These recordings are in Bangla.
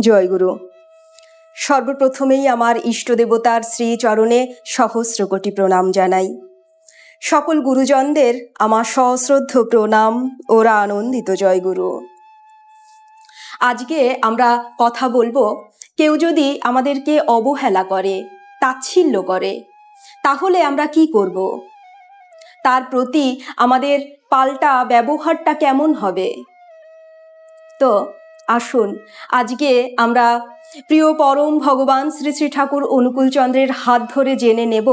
জয়গুরু। সর্বপ্রথমেই আমার ইষ্টদেবতার শ্রীচরণে সহস্র কোটি প্রণাম জানাই। সকল গুরুজনদের আমার সশ্রদ্ধ প্রণাম ওরা আনন্দিত জয়গুরু। আজকে আমরা কথা বলব, কেউ যদি আমাদেরকে অবহেলা করে, তাচ্ছিল্য করে, তাহলে আমরা কি করব? তার প্রতি আমাদের পাল্টা ব্যবহারটা কেমন হবে? তো আসুন। আজকে আমরা প্রিয় পরম ভগবান শ্রী শ্রী ঠাকুর অনুকূলচন্দ্রের হাত ধরে জেনে নেব,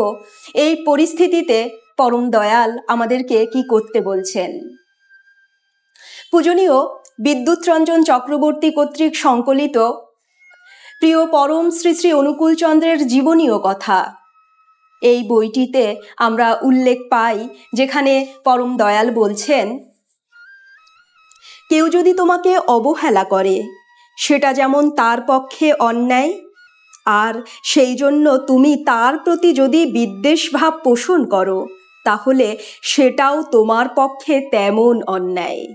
এই পরিস্থিতিতে পরম দয়াল আমাদেরকে কি করতে বলছেন। পূজনীয় বিদ্যুৎ রঞ্জন চক্রবর্তী কর্তৃক সংকলিত প্রিয় পরম শ্রী শ্রী অনুকূলচন্দ্রের জীবনীয় কথা। এই বইটিতে আমরা উল্লেখ পাই, যেখানে পরম দয়াল বলছেন কেউ যদি তোমাকে অবহেলা করে, সেটা যেমন তার পক্ষে অন্যায়, আর সেই জন্য তুমি তার প্রতি যদি বিদ্বেষ ভাব পোষণ করো, তাহলে সেটাও তোমার পক্ষে তেমন অন্যায়।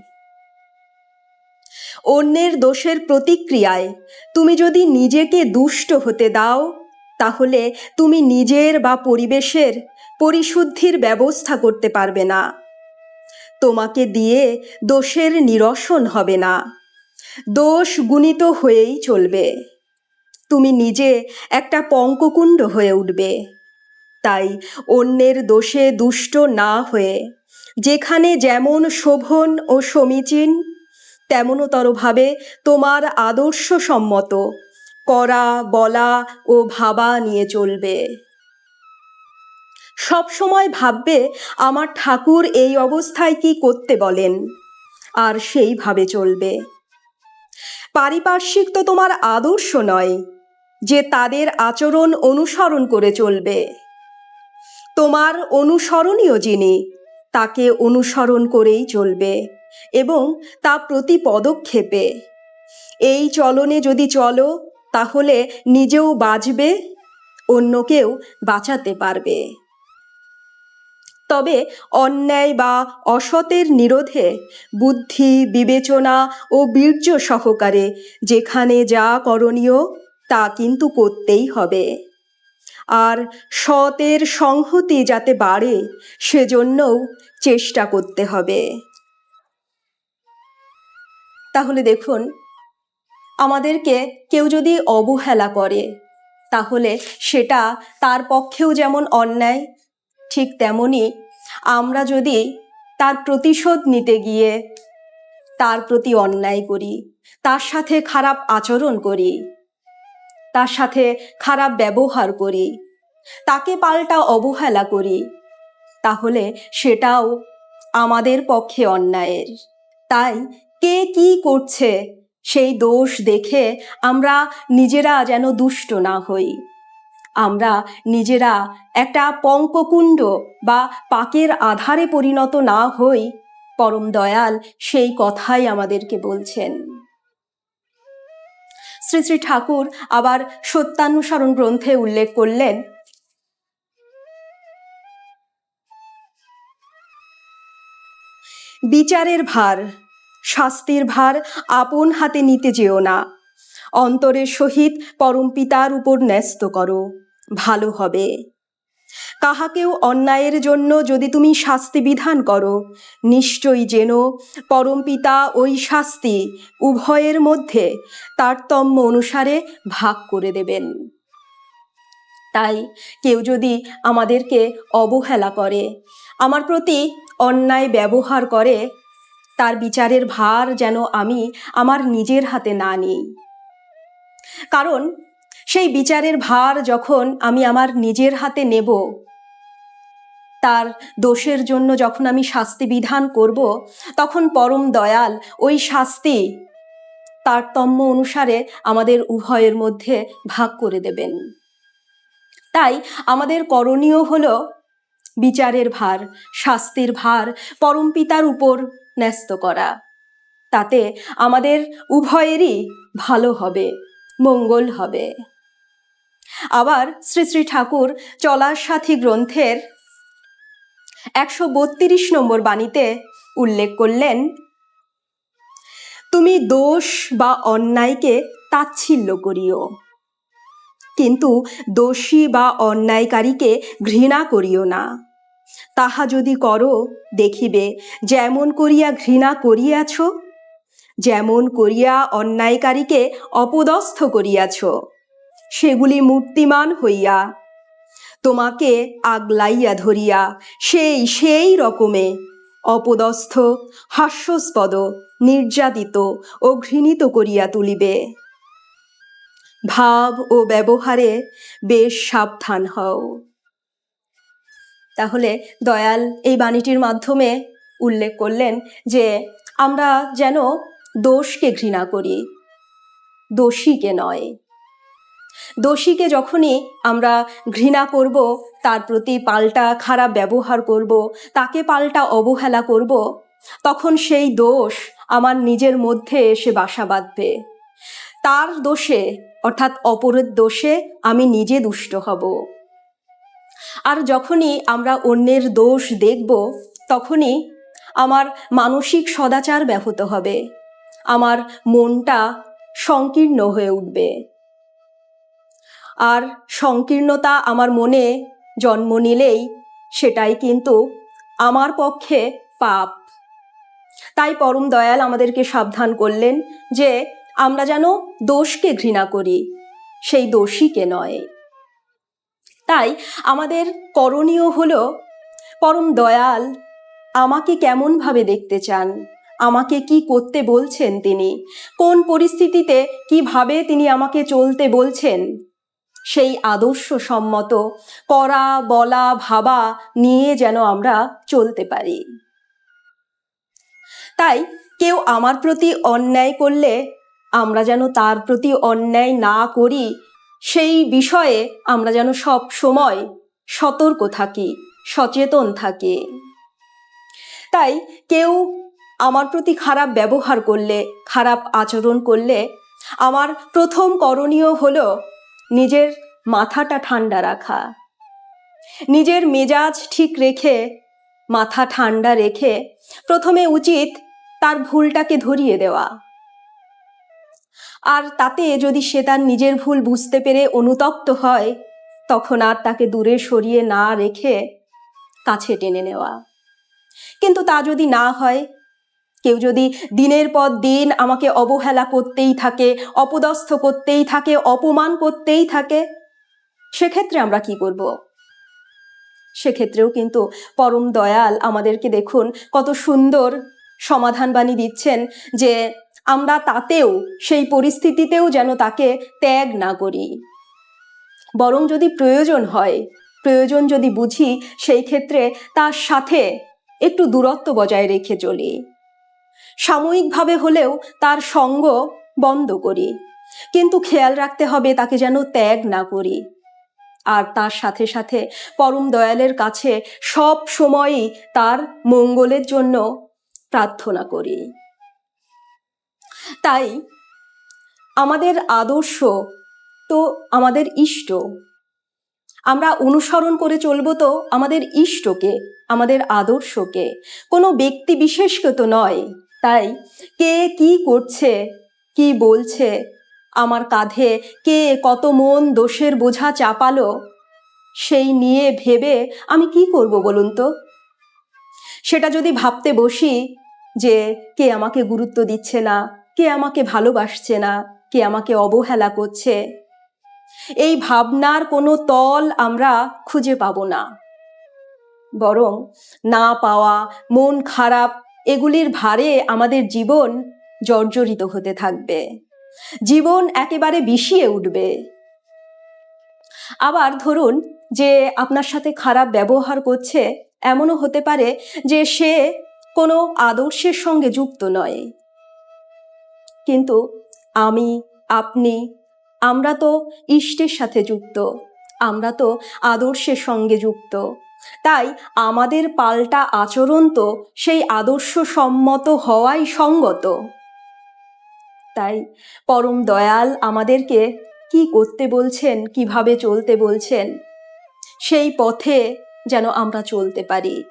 অন্যের দোষের প্রতিক্রিয়ায় তুমি যদি নিজেকে দুষ্ট হতে দাও, তাহলে তুমি নিজের বা পরিবেশের পরিশুদ্ধির ব্যবস্থা করতে পারবে না। তোমাকে দিয়ে দোষের নিরসন হবে না। দোষ গুণিত হয়েই চলবে। তুমি নিজে একটা পঙ্ককুণ্ড হয়ে উঠবে। তাই অন্যের দোষে দুষ্ট না হয়ে, যেখানে যেমন শোভন ও সমীচীন, তেমনতরভাবে তোমার আদর্শ সম্মত করা, বলা ও ভাবা নিয়ে চলবে। সব সময় ভাববে, আমার ঠাকুর এই অবস্থায় কি করতে বলেন? আর সেইভাবে চলবে। পারিপার্শ্বিক তো তোমার আদর্শ নয়, যে তাদের আচরণ অনুসরণ করে চলবে। তোমার অনুসরণীয় যিনি, তাকে অনুসরণ করেই চলবে এবং তা প্রতি পদক্ষেপে। এই চলনে যদি চলো, তাহলে নিজেও বাঁচবে, অন্যকেও বাঁচাতে পারবে। তবে অন্যায় বা অসতের নিরোধে বুদ্ধি, বিবেচনা ও বীর্য সহকারে যেখানে যা করণীয় তা কিন্তু করতেই হবে। আর সতের সংহতি যাতে বাড়ে, সেজন্যও চেষ্টা করতে হবে। তাহলে দেখুন, আমাদেরকে কেউ যদি অবহেলা করে, তাহলে সেটা তার পক্ষেও যেমন অন্যায় ঠিক তেমনি আমরা যদি তার প্রতিশোধ নিতে গিয়ে তার প্রতি অন্যায় করি, তার সাথে খারাপ আচরণ করি, তার সাথে খারাপ ব্যবহার করি, তাকে পাল্টা অবহেলা করি, তাহলে সেটাও আমাদের পক্ষে অন্যায়ের। তাই কে কি করছে সেই দোষ দেখে আমরা নিজেরা যেন দুষ্ট না হই। আমরা নিজেরা একটা পঙ্ককুণ্ড বা পাকের আধারে পরিণত না হই, পরম দয়াল সেই কথাই আমাদেরকে বলছেন। শ্রী শ্রী ঠাকুর আবার সত্যানুসরণ গ্রন্থে উল্লেখ করলেন, বিচারের ভার, শাস্তির ভার আপন হাতে নিতে যেও না। অন্তরের সহিত পরম পিতার উপর ন্যস্ত করো। ভালো হবে। কাহাকেও অন্যায়ের জন্য যদি তুমি শাস্তি বিধান করো, নিশ্চয়ই যেন পরম পিতা ওই শাস্তি উভয়ের মধ্যে তারতম্য অনুসারে ভাগ করে দেবেন। তাই কেউ যদি আমাদেরকে অবহেলা করে, আমার প্রতি অন্যায় ব্যবহার করে, তার বিচারের ভার যেন আমি আমার নিজের হাতে না নিই। কারণ সেই বিচারের ভার যখন আমি আমার নিজের হাতে নেব, তার দোষের জন্য যখন আমি শাস্তি বিধান করব, তখন পরম দয়াল ওই শাস্তি তারতম্য অনুসারে আমাদের উভয়ের মধ্যে ভাগ করে দেবেন। তাই আমাদের করণীয় হল বিচারের ভার, শাস্তির ভার, পরম পিতার উপর ন্যস্ত করা। তাতে আমাদের উভয়েরই ভালো হবে, মঙ্গল হবে। আবার শ্রী শ্রী ঠাকুর চলার সাথী গ্রন্থের একশো বত্রিশ নম্বর বাণীতে উল্লেখ করলেন, তুমি দোষ বা অন্যায়কে তাচ্ছিল্য করিও, কিন্তু দোষী বা অন্যায়কারীকে ঘৃণা করিও না। তাহা যদি করো, দেখিবে যেমন করিয়া ঘৃণা করিয়াছ, যেমন করিয়া অন্যায়কারীকে অপদস্থ করিয়াছ। সেগুলি মূর্তিমান হইয়া। তোমাকে আগলাইয়া ধরিয়া সেই সেই রকমে অপদস্থ, হাস্যস্পদ, নির্যাতিত ও ঘৃণিত করিয়া তুলিবে। ভাব ও ব্যবহারে বেশ সাবধান হও। তাহলে দয়াল এই বাণীটির মাধ্যমে উল্লেখ করলেন যে, আমরা যেন দোষকে ঘৃণা করি, দোষীকে নয়। দোষীকে যখনই আমরা ঘৃণা করব, তার প্রতি পাল্টা খারাপ ব্যবহার করব, তাকে পাল্টা অবহেলা করব, তখন সেই দোষ আমার নিজের মধ্যে এসে বাসা বাঁধবে। তার দোষে, অর্থাৎ অপরের দোষে, আমি নিজে দুষ্ট হব। আর যখনই আমরা অন্যের দোষ দেখব, তখনই আমার মানসিক সদাচার ব্যাহত হবে। আমার মনটা সংকীর্ণ হয়ে উঠবে। আর সংকীর্ণতা আমার মনে জন্ম নিলেই সেটাই কিন্তু আমার পক্ষে পাপ। তাই পরম দয়াল আমাদেরকে সাবধান করলেন যে আমরা যেন দোষকে ঘৃণা করি, সেই দোষীকে নয়। তাই আমাদের করণীয় হল, পরম দয়াল আমাকে কেমনভাবে দেখতে চান? আমাকে কি করতে বলছেন তিনি? কোন পরিস্থিতিতে কীভাবে তিনি আমাকে চলতে বলছেন? সেই আদর্শ সম্মত করা, বলা, ভাবা নিয়ে যেন আমরা চলতে পারি। তাই কেউ আমার প্রতি অন্যায় করলে আমরা যেন তার প্রতি অন্যায় না করি, সেই বিষয়ে আমরা যেন সব সময় সতর্ক থাকি, সচেতন থাকি। তাই কেউ আমার প্রতি খারাপ ব্যবহার করলে, খারাপ আচরণ করলে আমার প্রথম করণীয় হলো নিজের মাথাটা ঠান্ডা রাখা। নিজের মেজাজ ঠিক রেখে, মাথা ঠান্ডা রেখে প্রথমে উচিত তার ভুলটাকে ধরিয়ে দেওয়া। আর তাতে যদি সে তার নিজের ভুল বুঝতে পেরে অনুতপ্ত হয়, তখন আর তাকে দূরে সরিয়ে না রেখে কাছে টেনে নেওয়া। কিন্তু তা যদি না হয় কেউ যদি দিনের পর দিন আমাকে অবহেলা করতেই থাকে, অপদস্থ করতেই থাকে, অপমান করতেই থাকে, সেক্ষেত্রে আমরা কি করব? সেক্ষেত্রেও কিন্তু পরম দয়াল আমাদেরকে দেখুন, কত সুন্দর সমাধান বাণী দিচ্ছেন যে আমরা তাতেও, সেই পরিস্থিতিতেও যেন তাকে ত্যাগ না করি। বরং যদি প্রয়োজন হয়, প্রয়োজন যদি বুঝি, সেই ক্ষেত্রে তার সাথে একটু দূরত্ব বজায় রেখে চলি। সাময়িকভাবে হলেও তার সঙ্গ বন্ধ করি। কিন্তু খেয়াল রাখতে হবে তাকে যেন ত্যাগ না করি। আর তার সাথে সাথে পরম দয়ালের কাছে সব সময়ই তার মঙ্গলের জন্য প্রার্থনা করি। তাই আমাদের আদর্শ তো আমাদের ইষ্ট। আমরা অনুসরণ করে চলবো তো আমাদের ইষ্টকে, আমাদের আদর্শকে। কোনো ব্যক্তি বিশেষকে তো নয়। তাই কে কি করছে, কি বলছে, আমার কাঁধে কে কত মন দোষের বোঝা চাপালো, সেই নিয়ে ভেবে আমি কি করব বলুন তো? সেটা যদি ভাবতে বসি যে কে আমাকে গুরুত্ব দিচ্ছে না, কে আমাকে ভালোবাসছে না, কে আমাকে অবহেলা করছে, এই ভাবনার কোনো তল আমরা খুঁজে পাবো না। বরং না পাওয়া, মন খারাপ এগুলির ভারে আমাদের জীবন জর্জরিত হতে থাকবে। জীবন একেবারে বিষিয়ে উঠবে। আবার ধরুন যে আপনার সাথে খারাপ ব্যবহার করছে, এমনও হতে পারে যে সে কোনো আদর্শের সঙ্গে যুক্ত নয়। কিন্তু আমি, আপনি, আমরা তো ইষ্টের সাথে যুক্ত, আমরা তো আদর্শের সঙ্গে যুক্ত। তাই আমাদের পাল্টা আচরণ তো সেই আদর্শ সম্মত হওয়াই সঙ্গত। তাই পরম দয়াল আমাদেরকে কি করতে বলছেন, কীভাবে চলতে বলছেন, সেই পথে যেন আমরা চলতে পারি।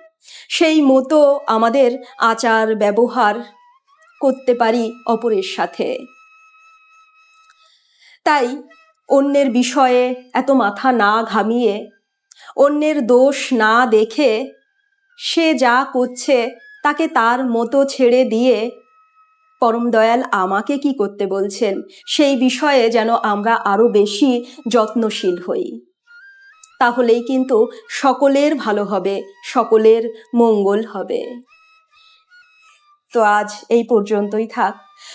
সেই মতো আমাদের আচার ব্যবহার করতে পারি অপরের সাথে। তাই অন্যের বিষয়ে এত মাথা না ঘামিয়ে অন্যের দোষ না দেখে সে যা করছে তাকে তার মতো ছেড়ে দিয়ে পরম দয়াল আমাকে কি করতে বলছেন? সেই বিষয়ে যেন আমরা আরও বেশি যত্নশীল হই। তাহলেই কিন্তু সকলের ভালো হবে, সকলের মঙ্গল হবে। তো আজ এই পর্যন্তই থাক।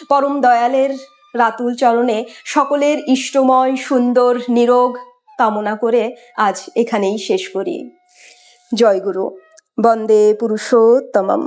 পরম দয়ালের রাতুল চরণে সকলের ইষ্টময়, সুন্দর, নিরোগ কামনা করে আজ এখানেই শেষ করি। জয়গুরু বন্দে পুরুষোত্তমম।